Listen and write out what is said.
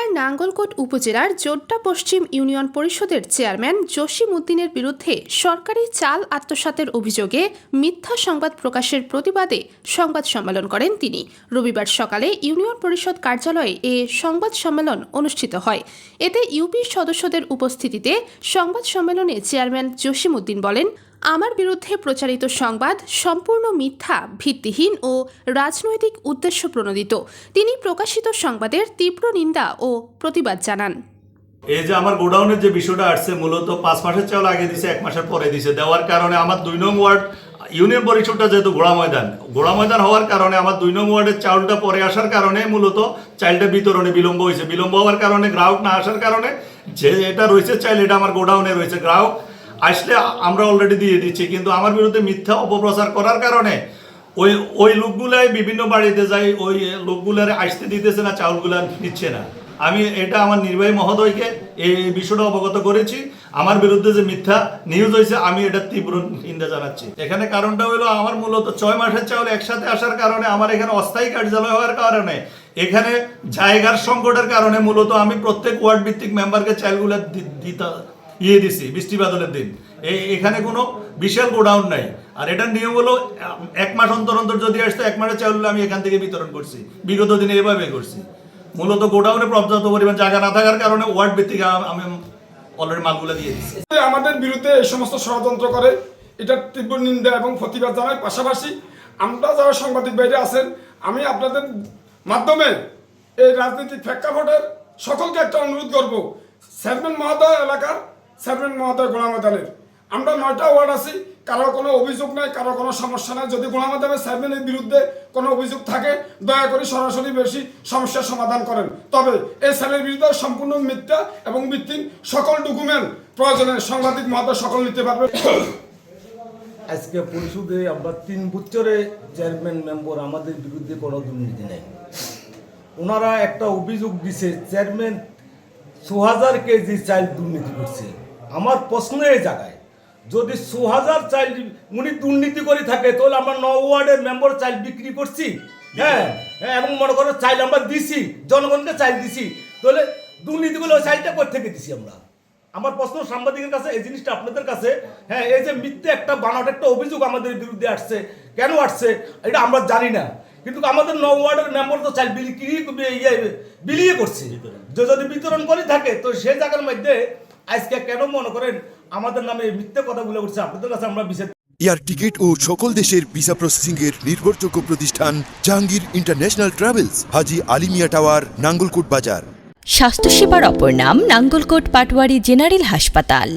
জেলার নাঙ্গলকোট উপজেলার জোড্ডা পশ্চিম ইউনিয়ন পরিষদের চেয়ারম্যান জসিম উদ্দিনের বিরুদ্ধে সরকারি চাল আত্মসাতের অভিযোগে মিথ্যা সংবাদ প্রকাশের প্রতিবাদে সংবাদ সম্মেলন করেন তিনি। রবিবার সকালে ইউনিয়ন পরিষদ কার্যালয়ে এ সংবাদ সম্মেলন অনুষ্ঠিত হয়। এতে ইউপির সদস্যদের উপস্থিতিতে সংবাদ সম্মেলনে চেয়ারম্যান জসিম উদ্দিন বলেন আমার বিরুদ্ধে প্রচারিত সংবাদ সম্পূর্ণ মিথ্যা, ভিত্তিহীন ও রাজনৈতিক উদ্দেশ্য প্রণোদিত। তিনি প্রকাশিত সংবাদের তীব্র নিন্দা ও প্রতিবাদ জানান। এই যে আমার গোডাউনের যে বিষয়টা আসছে, মূলত পাঁচ মাসের চাউল আগে দিছে, এক মাসের পরে দিছে। দেওয়ার কারণে আমার দুই নং ওয়ার্ড, ইউনিয়ন পরিষদটা যেহেতু গোড়া ময়দান গোড়া ময়দান হওয়ার কারণে আমার দুই নং ওয়ার্ডের চাউলটা পরে আসার কারণে মূলত চাইলটা বিতরণে বিলম্ব হয়েছে। বিলম্ব হওয়ার কারণে গ্রাহক না আসার কারণে যে এটা রয়েছে চাইল, এটা আমার গোডাউনে রয়েছে। গ্রাহক আসলে আমরা অলরেডি দিয়ে দিচ্ছি, কিন্তু আমার বিরুদ্ধে মিথ্যা অপপ্রচার করার কারণে ওই ওই লোকগুলাই বিভিন্ন বাড়িতে যাই ওই লোকগুলারে আসতে দিতেছে না, চাউলগুলা নিচ্ছে না। আমি এটা আমার নির্বাহী মহোদয়কে এই বিষয়টা অবগত করেছি। আমার বিরুদ্ধে যে মিথ্যা নিউজ হয়েছে, আমি এটা তীব্র নিন্দা জানাচ্ছি। এখানে কারণটা হলো আমার মূলত ছয় মাসের চাউল একসাথে আসার কারণে আমার এখানে অস্থায়ী কার্যালয় হওয়ার কারণে এখানে জায়গার সংকটের কারণে মূলত আমি প্রত্যেক ওয়ার্ড ভিত্তিক মেম্বারকে চাইলগুলো দিতে ইয়ে দিছি, বৃষ্টি বাদলের দিন। এখানে কোনো বিশাল গোডাউন নাই। আর এটার নিয়ম হলো এক মাস অন্তর অন্তর যদি আসতো, এক মাসের চাউল আমি এখান থেকে বিতরণ করছি। বিগত দিনে এভাবে করছি। মূলত গোডাউনে পর্যাপ্ত পরিমাণ জায়গা না থাকার কারণে ওয়ার্ড ভিত্তিক আমি অলরেডি মালগুলো দিয়ে দিচ্ছি আমাদের বিরুদ্ধে এই সমস্ত ষড়যন্ত্র করে। এটার তীব্র নিন্দা এবং প্রতিবাদ জানাই। পাশাপাশি আমরা যারা সাংবাদিক বাইরে আছেন, আমি আপনাদের মাধ্যমে এই রাজনৈতিক প্রেক্ষাপটের সকলকে একটা অনুরোধ করব। চেয়ারম্যান মহোদয় এলাকার চেয়ারম্যান মহোদয় গোলামাদানের আমরা নয়টা ওয়ার্ড আছি, কারও কোনো অভিযোগ নাই, কারও কোনো সমস্যা নাই। যদি গোলামাদানের চেয়ারম্যানের বিরুদ্ধে কোনো অভিযোগ থাকে, দয়া করে সরাসরি বেশি সমস্যার সমাধান করেন। তবে এই স্যারের বিরুদ্ধে সম্পূর্ণ মিথ্যা এবং ভিত্তিক সকল ডকুমেন্ট প্রয়োজনে সাংবাদিক মহোদয় সকল নিতে পারবে। আজকে পরিষদে আমরা তিন বছরে চেয়ারম্যান মেম্বার, আমাদের বিরুদ্ধে কোনো দুর্নীতি নেই। ওনারা একটা অভিযোগ দিছে, চেয়ারম্যান ছ হাজার কেজি চাল দুর্নীতি করছে। আমার প্রশ্ন এই জায়গায় যদি ছ হাজার চাল উনি দুর্নীতি করে থাকে তাহলে আমরা ন ওয়ার্ডের মেম্বার চাল বিক্রি করছি। হ্যাঁ হ্যাঁ, এবং মনে করো চাইল আমরা দিছি জনগণকে চাইল দিছি তাহলে দুর্নীতি করলে ওই চাইলটা কোথা থেকে দিছি আমরা? আমার প্রশ্ন সাংবাদিকের কাছে এই জিনিসটা আপনাদের কাছে হ্যাঁ এই যে মিথ্যে একটা বানাট একটা অভিযোগ আমাদের বিরুদ্ধে আসছে কেন আসছে এটা আমরা জানি না। কিন্তু আমাদের ন ওয়ার্ডের মেম্বার তো চাই বিক্রি ইয়ে বিলিয়ে করছে। যদি বিতরণ করে থাকে তো সে জায়গার মধ্যে আজকে কেন মনে করেন আমাদের নামে এই মিথ্যে কথাগুলো উঠছে আপনাদের কাছে আমরা বিচার এয়ার টিকিট ও সকল দেশের ভিসা প্রসেসিং এর নির্ভরযোগ্য প্রতিষ্ঠান Jahangir international travels Haji Alimia tower Nangalkot Bazar. স্বাস্থ্যসেবার অপর নাম নাঙ্গলকোট পাটওয়ারি জেনারেল হাসপাতাল।